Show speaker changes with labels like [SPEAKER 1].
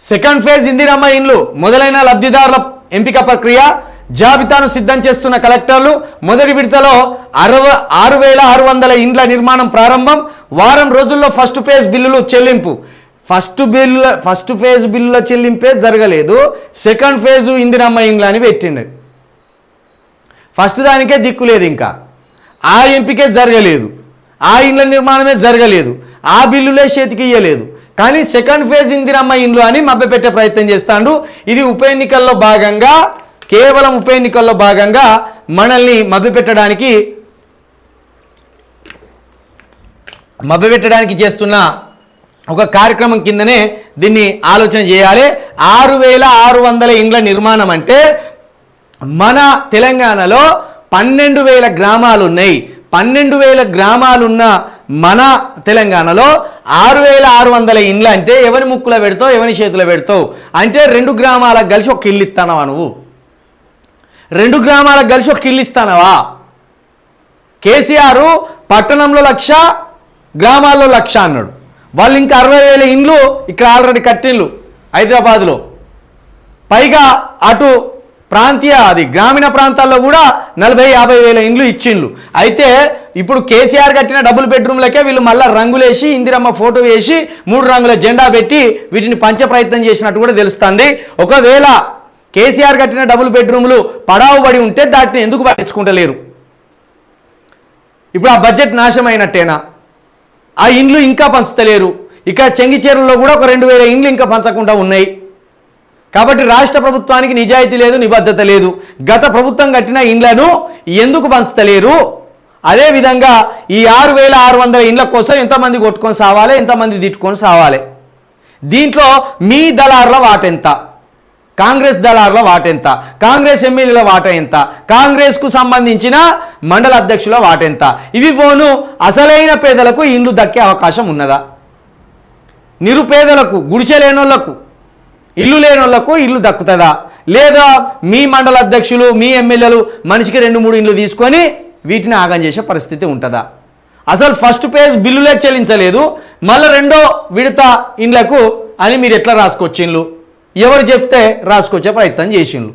[SPEAKER 1] Second phase Indiramma ఇండ్లు మొదలైన లబ్ధిదారుల ఎంపిక ప్రక్రియ జాబితాను సిద్ధం చేస్తున్న కలెక్టర్లు మొదటి విడతలో అరవ ఆరు వేల ఆరు వందల ఇండ్ల నిర్మాణం ప్రారంభం వారం రోజుల్లో ఫస్ట్ ఫేజ్ బిల్లులు చెల్లింపు. ఫస్ట్ బిల్లు ఫస్ట్ ఫేజ్ బిల్లుల చెల్లింపే జరగలేదు. సెకండ్ ఫేజ్ ఇందిరమ్మ ఇండ్లు అని పెట్టిండు. ఫస్ట్ దానికే దిక్కు లేదు ఇంకా. ఆ ఎంపికే జరగలేదు. ఆ ఇండ్ల నిర్మాణమే జరగలేదు. ఆ బిల్లులే చేతికి ఇయ్యలేదు. కానీ సెకండ్ ఫేజ్ ఇందిరమ్మ ఇండ్లు అని మభ్యపెట్టే ప్రయత్నం చేస్తాడు. ఇది ఉప ఎన్నికల్లో భాగంగా కేవలం ఉప ఎన్నికల్లో భాగంగా మనల్ని మభ్యపెట్టడానికి మభ్యపెట్టడానికి చేస్తున్న ఒక కార్యక్రమం కిందనే దీన్ని ఆలోచన చేయాలి. ఆరు వేల ఆరు వందల ఇండ్ల నిర్మాణం అంటే మన తెలంగాణలో పన్నెండు వేల గ్రామాలు ఉన్నాయి. పన్నెండు వేల గ్రామాలున్న మన తెలంగాణలో ఆరు వేల ఆరు వందల ఇండ్లు అంటే ఎవరి ముక్కులో పెడతావు ఎవరి చేతిలో పెడతావు? అంటే రెండు గ్రామాలకు కలిసి ఒక ఇల్లు ఇస్తానవా నువ్వు? రెండు గ్రామాలకు కలిసి ఒక ఇల్లు ఇస్తానవా? కేసీఆర్ పట్టణంలో లక్ష గ్రామాల్లో లక్ష అన్నాడు. వాళ్ళు ఇంకా అరవై వేల ఇండ్లు ఇక్కడ ఆల్రెడీ కట్టిండ్లు హైదరాబాద్లో. పైగా అటు ప్రాంతీయ అది గ్రామీణ ప్రాంతాల్లో కూడా నలభై యాభై వేల ఇండ్లు ఇచ్చిండ్లు. అయితే ఇప్పుడు కేసీఆర్ కట్టిన డబుల్ బెడ్రూమ్లకే వీళ్ళు మళ్ళీ రంగులేసి ఇందిరమ్మ ఫోటో వేసి మూడు రంగుల జెండా పెట్టి వీటిని పంచ ప్రయత్నం చేసినట్టు కూడా తెలుస్తుంది. ఒకవేళ కేసీఆర్ కట్టిన డబుల్ బెడ్రూమ్లు పడావు పడి ఉంటే దాటిని ఎందుకు పట్టించుకుంటలేరు? ఇప్పుడు ఆ బడ్జెట్ నాశమైనట్టేనా? ఆ ఇండ్లు ఇంకా పంచుతలేరు ఇక చెంగిచేరులో కూడా ఒక రెండు వేల ఇండ్లు ఇంకా పంచకుండా ఉన్నాయి. కాబట్టి రాష్ట్ర ప్రభుత్వానికి నిజాయితీ లేదు నిబద్ధత లేదు. గత ప్రభుత్వం కట్టిన ఇండ్లను ఎందుకు పంచుతలేరు? అదేవిధంగా ఈ ఆరు వేల ఆరు వందల ఇండ్ల కోసం ఎంతమంది కొట్టుకొని సావాలి ఎంతమంది తిట్టుకొని సావాలి? దీంట్లో మీ దళారుల వాటెంత కాంగ్రెస్ దళారుల వాటెంత కాంగ్రెస్ ఎమ్మెల్యేల వాట ఎంత? కాంగ్రెస్కు సంబంధించిన మండల అధ్యక్షుల వాటెంత ఇవి పోను అసలైన పేదలకు ఇండ్లు దక్కే అవకాశం ఉన్నదా? నిరుపేదలకు గుడిచెలేనోళ్ళకు ఇల్లు లేని వాళ్ళకు ఇల్లు దక్కుతుందా? లేదా మీ మండల అధ్యక్షులు మీ ఎమ్మెల్యేలు మనిషికి రెండు మూడు ఇండ్లు తీసుకొని వీటిని ఆగం చేసే పరిస్థితి ఉంటుందా? అసలు ఫస్ట్ పేజ్ బిల్లులే చెల్లించలేదు. మళ్ళీ రెండో విడత ఇండ్లకు అని మీరు ఎట్లా రాసుకొచ్చిండ్లు ఎవరు చెప్తే రాసుకొచ్చే ప్రయత్నం చేసిండ్లు